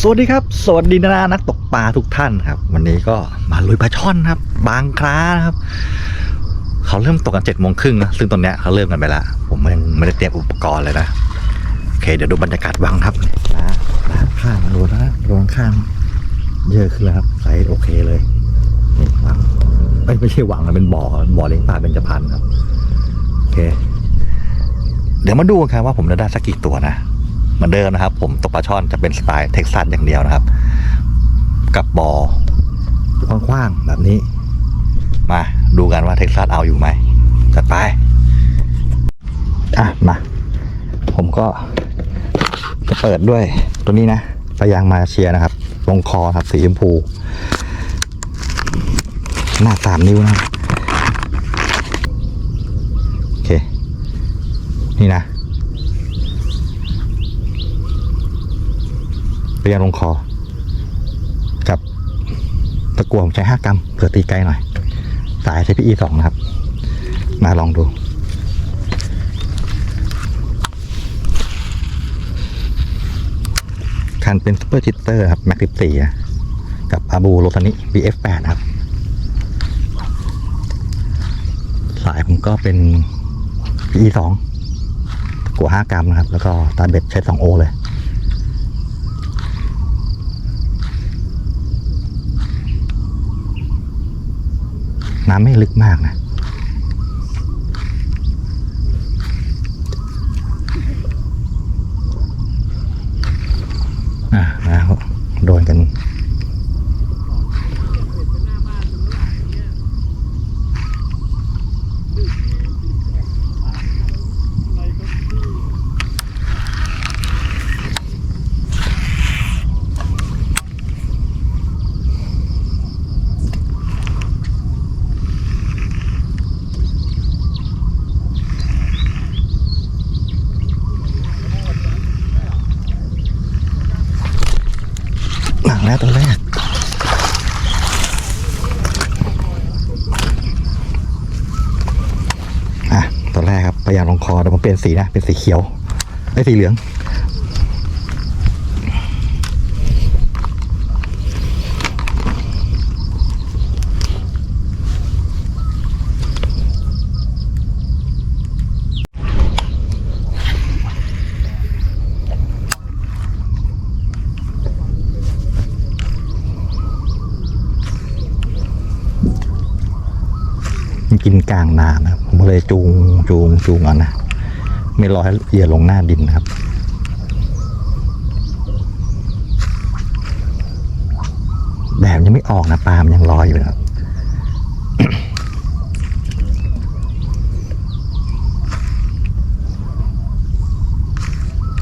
สวัสดีครับ สวัสดีนานักตกปลาทุกท่านครับ วันนี้ก็มาลุยปลาช่อนครับ บางคล้านะครับ เขาเริ่มตกกันเจ็ดโมงครึ่งนะซึ่งตอนเนี้ยเขาเริ่มกันไปละผมยังไม่ได้เตรียมอุปกรณ์เลยนะโอเค เดี๋ยวดูบรรยากาศวังครับนะนะข้างดูนะดูข้าง เยอะขึ้นแล้วครับไซส์โอเคเลยนี่วังไม่ไม่ใช่วังนะเป็นบ่อบ่อเลี้ยงปลาเป็นจพันครับโอเค เดี๋ยวมาดูกันครับว่าผมจะได้สักกี่ตัวนะ เหมือนเดิมนะครับ ผมตกปลาช่อนจะเป็นสไตล์เท็กซัสอย่างเดียวนะครับ กับบ่อกว้างๆแบบนี้ มาดูกันว่าเท็กซัสเอาอยู่ไหมจัดไป อะมา ผมก็จะเปิดด้วยตัวนี้นะปลายางมาเชียนะครับลงคอครับสีชมพู หน้าสามนิ้วนะ โอเค นี่นะ พยายามลงคอ กับตะกัวผมใช้ห้ากรัมเผื่อตีไกลหน่อย สายใช้พีอีสองนะครับ มาลองดูคันเป็นซูเปอร์จิตเตอร์ครับแม็กสิบสี่กับอาบูโรตานิ BF8 ครับ สายผมก็เป็น PE สองกัวห้ากรัมนะครับ แล้วก็ตาเบ็ดใช้สองโอเลย น้ำไม่ลึกมากนะอะนะครับโดนกัน หนังแล้วตัวแรก อะ ตัวแรกครับพยายา มลงคอแต่ผมเปลี่ยนสีนะ เป็นสีเขียวไอ้สีเหลืองมันกินกลางนานะ ผมก็เลยจูงจูงจูงอ่อนนะ ไม่รอให้เหยื่อลงหน้าดินนะครับแดดยังไม่ออกนะปลามันยังลอยอยู่นะครับ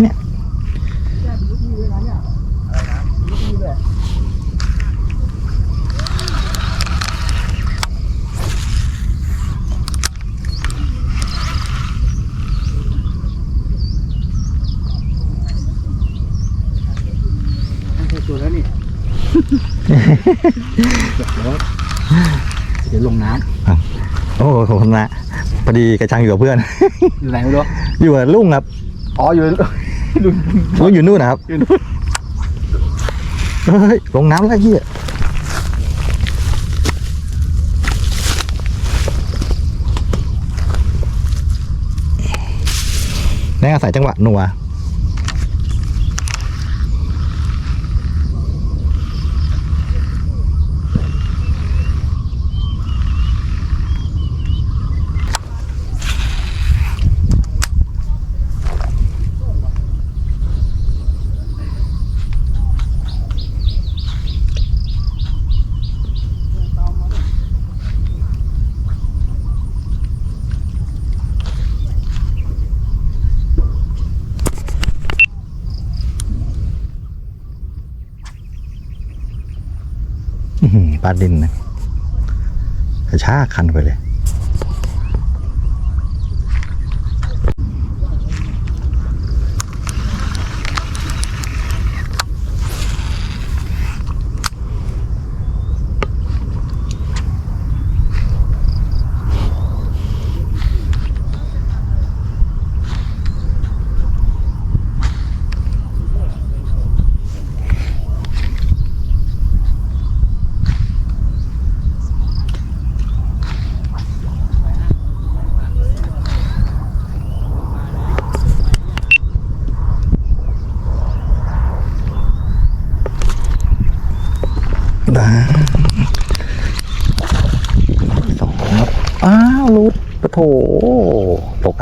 เนี่ย ไม่ใช่ตัวแล้วนี่ เดี๋ยวเดี๋ยวลงน้ โอ้ขอบคุณนะพอ ดีกระชังอยู่กับเพื่อนำอยู่ไหนไม่รู้ อยู่กับลุงครับ อ๋อ อยู่ดูลุงอยู่นู่นนะครับอยู่นู่นเฮ้ย ลงน้ำแล้วเฮียนี่อาศัยจังหวะหนัว ปลาดินนะกระชากคันไปเลย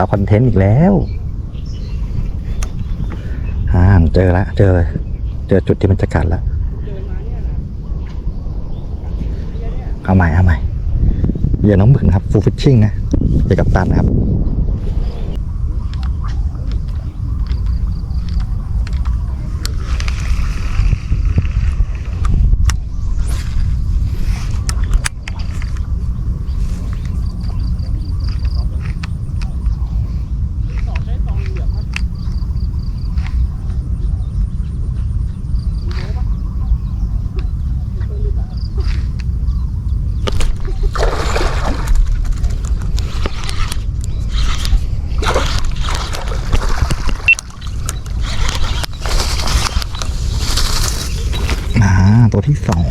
เอาคอนเทนต์อีกแล้วอ่าเจอละเจอเลยเจอจุดที่มันจะกัดละเอาใหม่เอาใหม่เหยื่อน้องหมึกนครับฟูฟิชชิ่งนะเหยื่อกับตันนะครับ อ่า ตัวที่สอง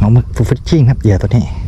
น้องมึกฟูฟิชชิ่งครับเหยื่อตัวนี้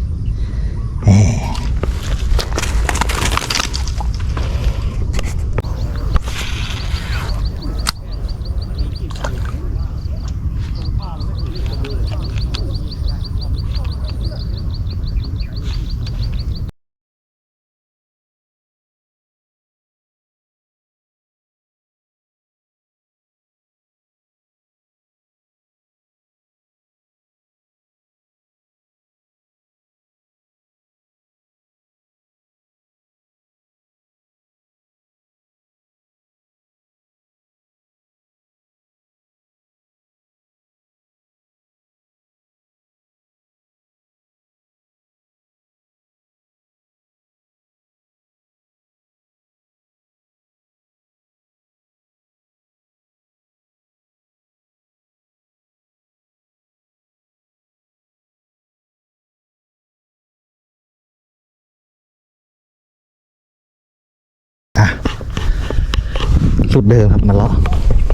สุดเดิมครับมันล้อ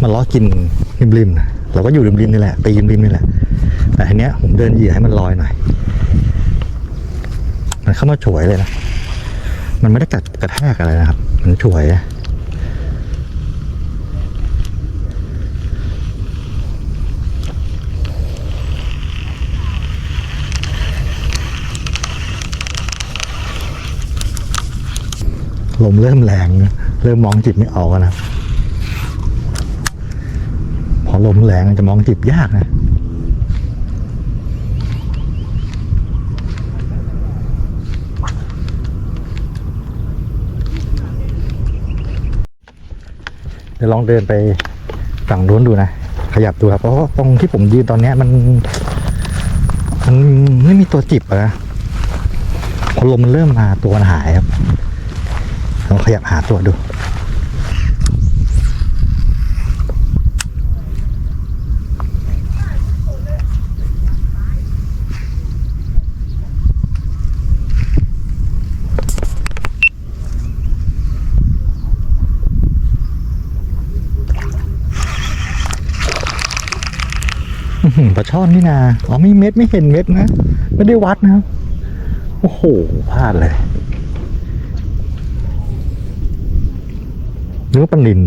มันล้อกินริมริมๆนะเราก็อยู่ริมริมๆนี่แหละตีริมริมๆนี่แหละ แต่ทีเนี้ยผมเดินเหยียให้มันลอยหน่อยมันเข้ามาฉวยเลยนะมันไม่ได้กัดกระแทกอะไรนะครับ มันฉวยลมเริ่มแรงนะเริ่มมองจิตไม่ออกแล้วนะ ลมแรงจะมองจิบยากนะเดี๋ยวลองเดินไปฝั่งโน้นดูนะ ขยับดูครับ เพราะตรงที่ผมยืนตอนนี้มัน มันไม่มีตัวจิบอะนะพอลมมันเริ่มมาตัวมันหายครับลองขยับหาตัวดู ปลาช่อนนี่นาอ๋อมีเม็ดไม่เห็นเม็ดนะ ไม่ได้วัดนะครับ โอ้โหพลาดเลยหรือว่าปลานิน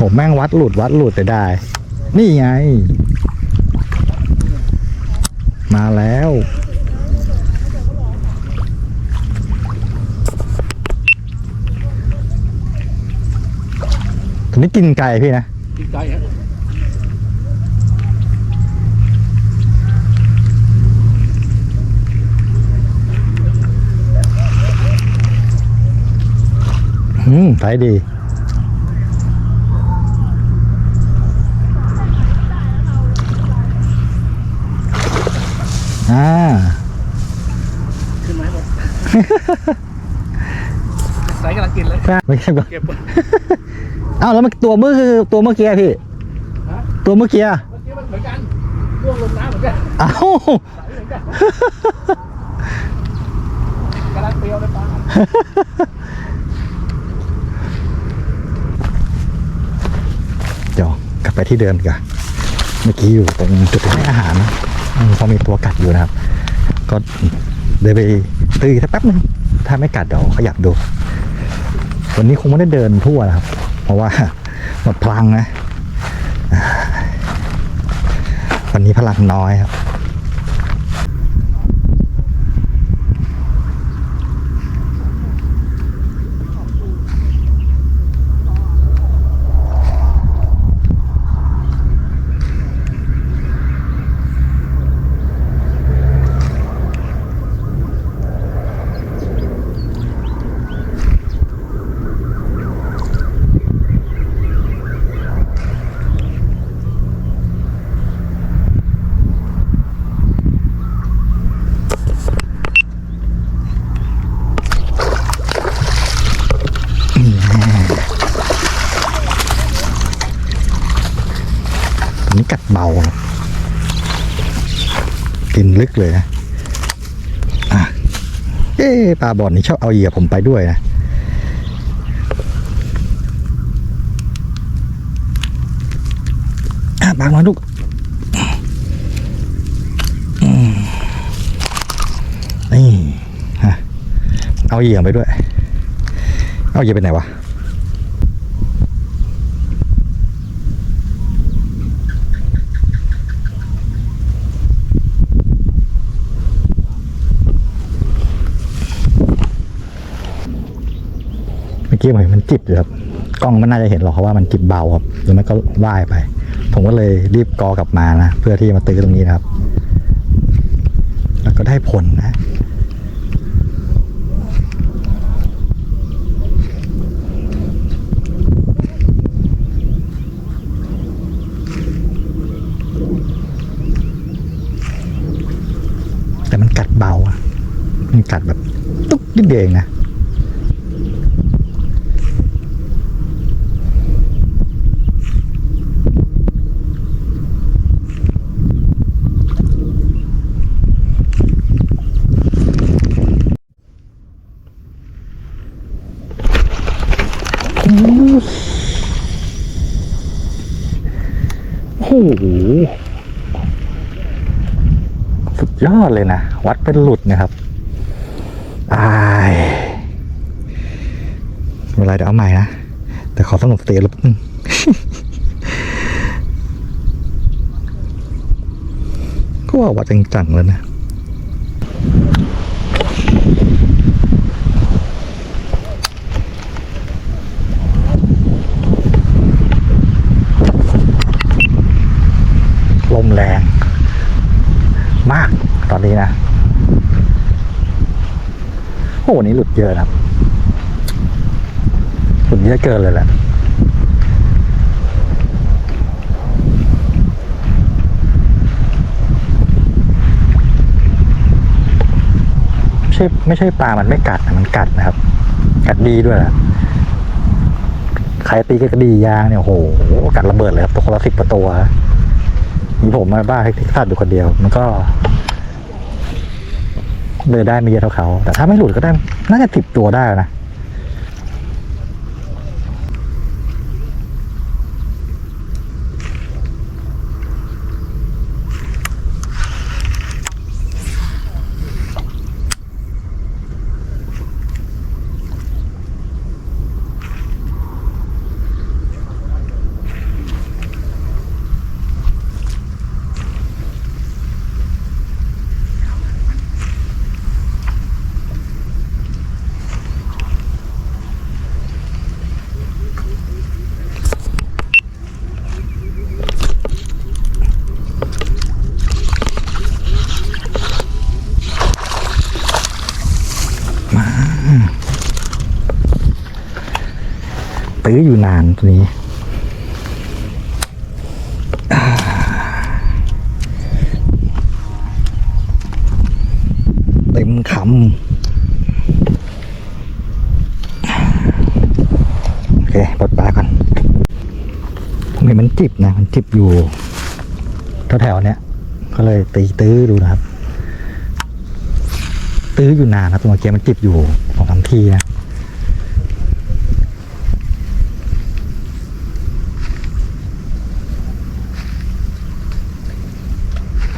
ผมแม่งวัดหลุดวัดหลุดแต่ได้ นี่ไง มาแล้ว ตอนนี้กินไก่พี่นะ กินไก่ฮะอืมใช้ดี อ่าขึ้นมาให้หมดใส่กำลังกินเลยไม่ใช่ปะเก็บอ้าวแล้วมันตัวเมื่อคือตัวเมื่อกี้อะพี่ฮะตัวเมื่อกี้อะเมื่อกี้มันเหมือนกันร่วงลงน้ำเหมือนกันอ้าวใส่เหมือนกันกำลังเปรี้ยวเลยป้าเดี๋ยวกลับไปที่เดิมดีกว่าเมื่อกี้อยู่ตรงจุดให้อาหารอืม พอมีตัวกัดอยู่นะครับ ก็เดินไปตื้อสักแป๊บนึงถ้าไม่กัดเดี๋ยวขยับดู วันนี้คงไม่ได้เดินทั่วนะครับ เพราะว่าหมดพลังนะ วันนี้พลังน้อยครับ อันนี้ กัดเบากินลึกเลยนะอะเอ๊ปลาบอดนี่ชอบเอาเหยื่อผมไปด้วยนะอะบางน้อยลูกนี่ฮะเอาเหยื่อไปด้วย เอาเหยื่อไปไหนวะ กี้ผมเห็นมันจิบอยู่ครับกล้องมันน่าจะเห็นหรอกเพราะว่ามันจิบเบาครับแล้วมันก็ว่ายไป ผมก็เลยรีบกอกลับมานะเพื่อที่มาตื้อตรงนี้นะครับ แล้วก็ได้ผลนะแต่มันกัดเบาอะมันกัดแบบตุ๊กนิดเดียวเองนะ โอ้โห สุด ยอดเลยนะ วัดเป็นหลุดนะครับอายเวลาเดี๋ยวเอาใหม่นะ แต่ขอสงบสติแป๊บนึงก็ว่าวัดจังๆแล้วนะลมแรง มากตอนนี้นะ โอ้ วันนี้หลุดเยอะครับหลุดเยอะเกินเลยแหละไม่ใช่ไม่ใช่ปลา มันไม่กัดนะมันกัดนะครับ กัดดีด้วยแหละใครตีกระดียางเนี่ยโอ้โห กัดระเบิดเลยครับตัวคนละสิบกว่าตัว มีผมมาบ้าเท็กซัสอยู่คนเดียว มันก็ เลยได้ไม่เยอะเท่าเขา แต่ถ้าไม่หลุดก็ได้น่าจะติดตัวได้นะ ตื้ออยู่นานตัวนี้ เต็มคำโอเคปลดปลาก่อนผมเห็นมันจิบนะ มันจิบอยู่แถวๆเนี้ยก็เลยตีตื้อดูนะครับ ตื้ออยู่นานนะตัวเมื่อกี้มันจิบอยู่สองสามทีนะ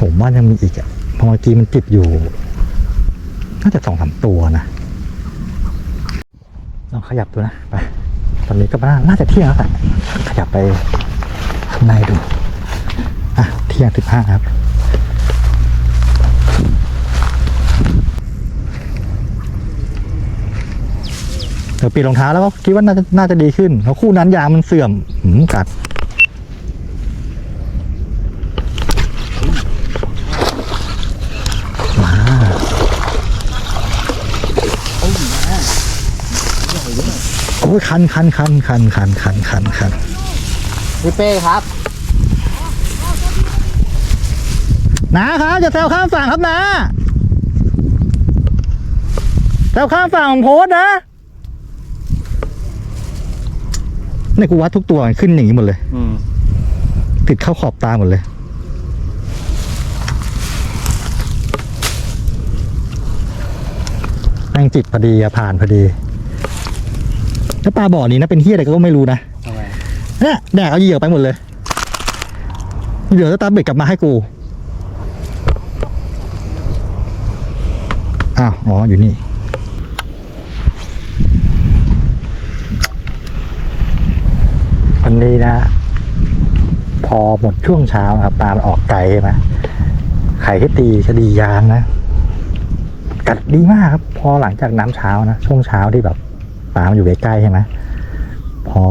ผมว่ายังมีอีกอะพราะเมื่อกี้มันจิบอยู่ น่าจะสองสามตัวนะลองขยับดูนะ ไป ตอนนี้ก็น่าน่าจะเที่ยงแล้วแหละขยับไปข้างในดู อะ เที่ยงสิบห้าครับเดี๋ยวเปลี่ยนรองเท้าแล้วก็คิดว่าน่าจะน่าจะดีขึ้นเพราะคู่นั้นยางมันเสื่อมหืมกัด มาโอ้ยคันคันคันคันคันคันคันคันพี่เป้ครับนะครับจะแซวข้ามฝั่งครับนะแซวข้ามฝั่งของโพสต์นะนี่กูวัดทุกตัวขึ้นอย่างนี้หมดเลยอืมติดเข้าขอบตาหมดเลยแม่งจิตพอดีอะผ่านพอดี ถ้าปลาบ่อนี้นะเป็นเฮียอะไรก็ไม่รู้นะทำไมเนี่ยแดกเอาเหยื่อไปหมดเลยเหยื่อจะตามเบ็ดกลับมาให้กูอ้าวอ๋ออยู่นี่วันนี้นะ พอหมดช่วงเช้านะครับปลามันออกไกลใช่ไหมไข่ที่ตีคดียางนะ กัดดีมากครับ พอหลังจากน้ำเช้านะ ช่วงเช้าที่แบบ ปลามันอยู่ใกล้ๆใช่ไหมพอ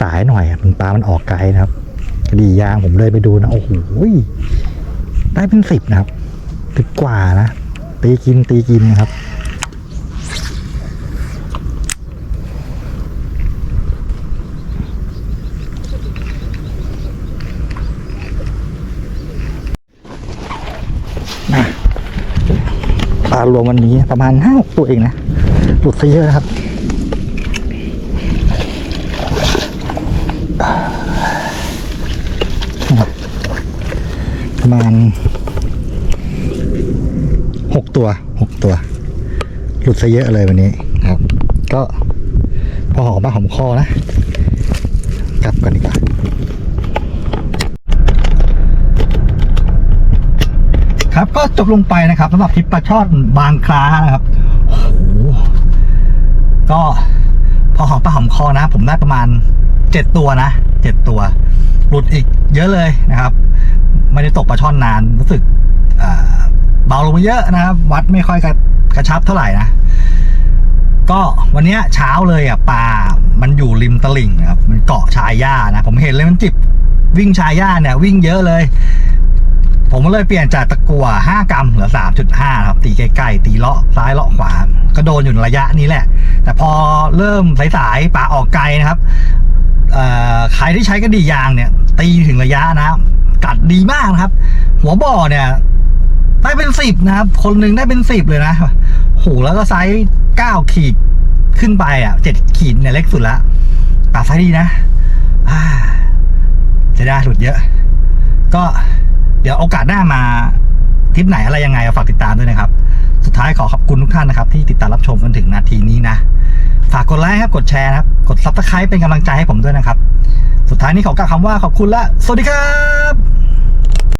สายๆหน่อยมันปลามันออกไกลนะครับดียางผมเลยไปดูนะ โอ้โหได้เป็นสิบนะครับสิบกว่านะ ตีกินตีกินนะครับ ปลารวมวันนี้ประมาณห้าตัวเองนะ ลุดซะเยอะนะครับ ประมาณหกตัวหกตัว หลุดซะเยอะเลยวันนี้ครับ ก็พอหอมปาหอมคอนะ กลับกันดีกว่าครับก็จบลงไปนะครับสำหรับทริปปลาช่อนบางคล้านะครับโอ้โห ก็พอหอมปากหอมคอนะ ผมได้ประมาณเจ็ดตัวนะเจ็ดตัว หลุดอีกเยอะเลยนะครับ ไม่ได้ตกปลาช่อนนานรู้สึกเบาลงไปเยอะนะครับ วัดไม่ค่อยกระกระชับเท่าไหร่นะก็วันนี้เช้าเลยอะปลา มันอยู่ริมตลิ่งครับ มันเกาะชายหญ้านะ ผมเห็นเลยมันจิบวิ่งชายหญ้าเนี่ย วิ่งเยอะเลย ผมเลยเปลี่ยนจากตะกั่ว5กรัมเหลือ 3.5 ครับตีใกล้ๆตีเลาะซ้ายเลาะขวา ก็โดนอยู่ระยะนี้แหละ แต่พอเริ่มสายๆปลาออกไกลนะครับใครที่ใช้กระดี่ยางเนี่ย ตีถึงระยะนะกัดดีมากนะครับ หัวบ่อเนี่ยได้เป็นสิบนะครับ คนหนึ่งได้เป็นสิบเลยนะโหแล้วก็ไซส์เก้าขีดขึ้นไปอะเจ็ดขีดเนี่ยเล็กสุดละปลาไซส์ดีนะอ่าจะได้หลุดเยอะ ก็ ดี๋ยวโอกาสหน้ามาทริปไหนอะไรยังไงฝากติดตามด้วยนะครับ สุดท้ายขอขอบคุณทุกท่านนะครับ ที่ติดตามรับชมจนถึงนาทีนี้นะ ฝากกดไลค์ครับกดแชร์นะครับ กดซับสไครป์เป็นกำลังใจให้ผมด้วยนะครับ สุดท้ายนี้ขอกล่าวคำว่าขอบคุณและสวัสดีครับ